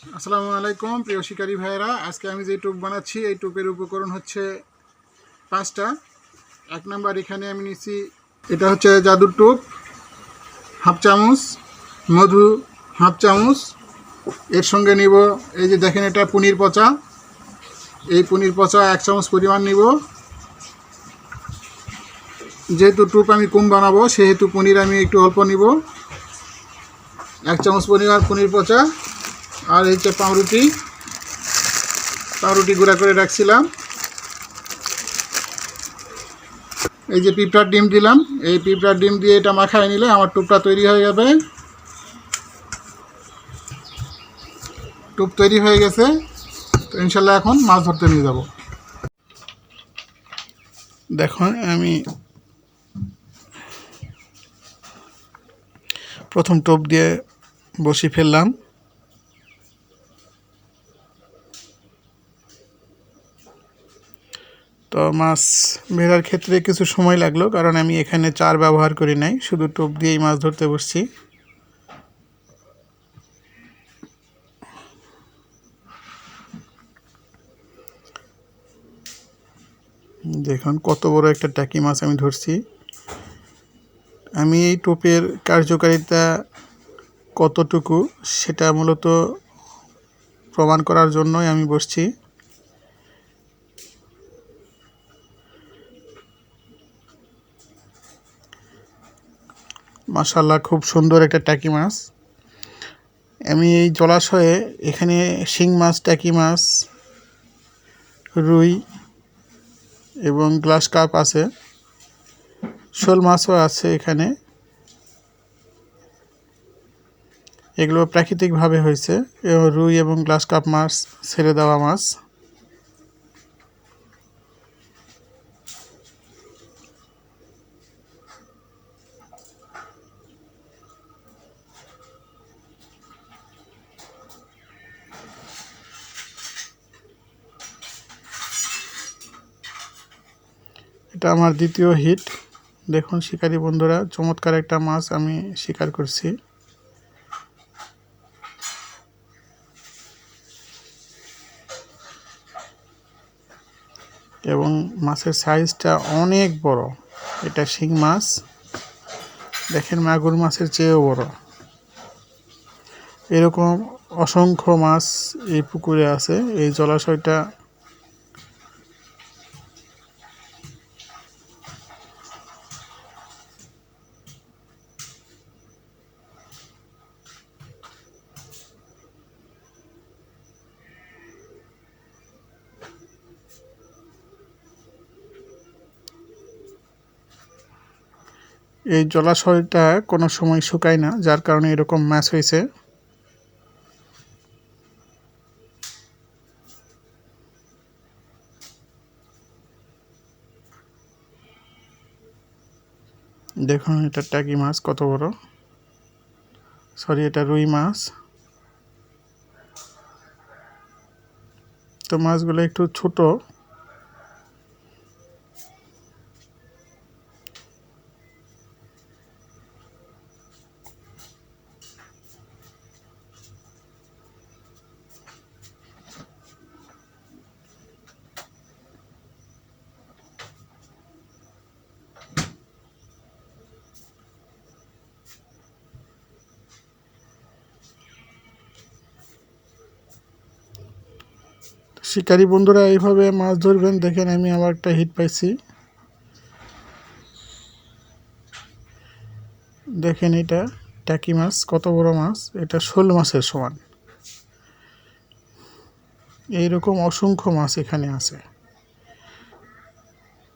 আসসালামু আলাইকুম, প্রিয় শিকারী ভাইয়েরা। আজকে আমি যে টোপ বানাচ্ছি, এই টুপের উপকরণ হচ্ছে পাঁচটা। এক নাম্বার এখানে আমি নিচ্ছি, এটা হচ্ছে জাদুর টুপ, হাফ চামচ, মধু, হাফ চামচ। এর সঙ্গে নিব, এই যে দেখেন এটা পনির পচা। এই পনির পচা এক চামচ পরিমাণ নিব। যেহেতু টোপ আমি কম বানাবো, সেহেতু পনির আমি একটু অল্প নিব। এক চামচ পরিমাণ পনির পচা। আর এই যে পাউরুটি পাউরুটি গুঁড়া করে রাখছিলাম। এই যে পিঁপড়ার ডিম দিলাম, এই পিঁপড়ার ডিম দিয়ে এটা মাখায় নিলে আমার টুপটা তৈরি হয়ে যাবে। টুপ তৈরি হয়ে গেছে, তো ইনশাল্লাহ এখন মাছ ধরতে নিয়ে যাব। দেখুন, আমি প্রথম টোপ দিয়ে বসি ফেললাম। তো মাছ বেরার ক্ষেত্রে কিছু সময় লাগল, কারণ আমি এখানে চার ব্যবহার করি নাই, শুধু টোপ দিয়েই মাছ ধরতে বসছি। দেখুন, কত বড় একটা টাকি মাছ আমি ধরছি। আমি এই টোপের কার্যকারিতা কতটুকু, সেটা মূলত প্রমাণ করার জন্যই আমি বসছি। মাশাল্লাহ খুব সুন্দর একটা টাকি মাছ। আমি এই জলাশয়ে এখানে শিং মাছ টাকি মাছ, রুই এবং গ্লাস কাপ আছে। শোল মাছও আছে এখানে। এগুলো প্রাকৃতিকভাবে হয়েছে। রুই এবং গ্লাস কাপ মাছ, ছেড়ে দেওয়া মাছ। এটা আমার দ্বিতীয় হিট দেখুন শিকারী বন্ধুরা, চমৎকার একটা মাছ আমি শিকার করছি। এবং মাছের সাইজটা অনেক বড়। এটা শিং মাছ। দেখেন মাগুর মাছের চেয়েও বড়। এরকম অসংখ্য মাছ এই পুকুরে আছে। এই জলাশয়টা এই জলাশয়টা কোনো সময় শুকায় না, যার কারণে এরকম মাছ হয়েছে। দেখুন, এটা টাকি মাছ, কত বড়। সরি, এটা রুই মাছ। তো মাছগুলো একটু ছোট। শিকারী বন্ধুরা এইভাবে মাছ ধরবেন, দেখেন আমি আবার একটা হিট পাইছি। দেখেন এটা টাকি মাছ, কত বড় মাছ, এটা শোল মাছের সমান। এইরকম অসংখ্য মাছ এখানে আছে।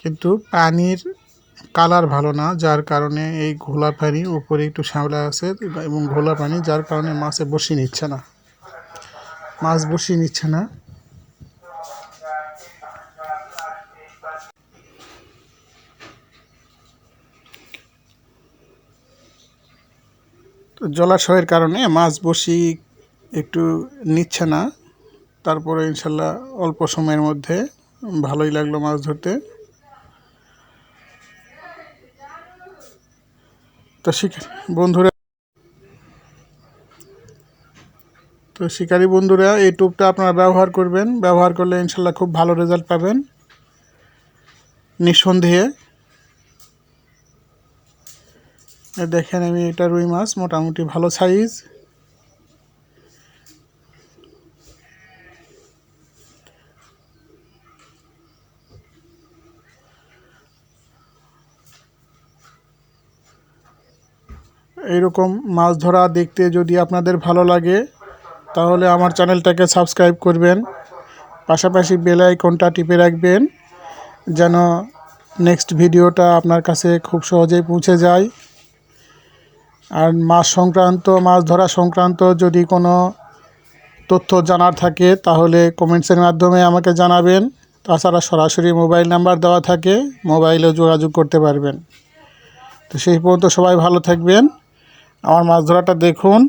কিন্তু পানির কালার ভালো না, যার কারণে এই ঘোলা পানি, উপরে একটু শ্যাওলা আছে এবং ঘোলা পানি, যার কারণে মাছে বসি নিচ্ছে না। মাছ বসি নিচ্ছে না। তো জলাশয়ের কারণে মাছ বসি একটু নিচ্ছে না। তারপরে ইনশাল্লাহ অল্প সময়ের মধ্যে ভালোই লাগল মাছ ধরতে। তো শিকার বন্ধুরা তো শিকারী বন্ধুরা, এই টোপটা আপনারা ব্যবহার করবেন। ব্যবহার করলে ইনশাল্লাহ খুব ভালো রেজাল্ট পাবেন। নিঃসন্দেহে। দেখেন আমি এটা রুই মাছ, মোটামুটি ভালো সাইজ। এইরকম মাছ ধরা দেখতে যদি আপনাদের ভালো লাগে তাহলে আমার চ্যানেলটাকে সাবস্ক্রাইব করবেন। পাশাপাশি বেল আইকনটা টিপে রাখবেন, যেন নেক্সট ভিডিওটা আপনার কাছে খুব সহজেই পৌঁছে যায়। আর মাছ সংক্রান্ত, মাছ ধরা সংক্রান্ত যদি কোনো তথ্য জানার থাকে, তাহলে কমেন্টসের মাধ্যমে আমাকে জানাবেন। তাছাড়া সরাসরি মোবাইল নাম্বার দেওয়া থাকে, মোবাইলেও যোগাযোগ করতে পারবেন। তো সেই পর্যন্ত সবাই ভালো থাকবেন। আমার মাছ ধরাটা দেখুন।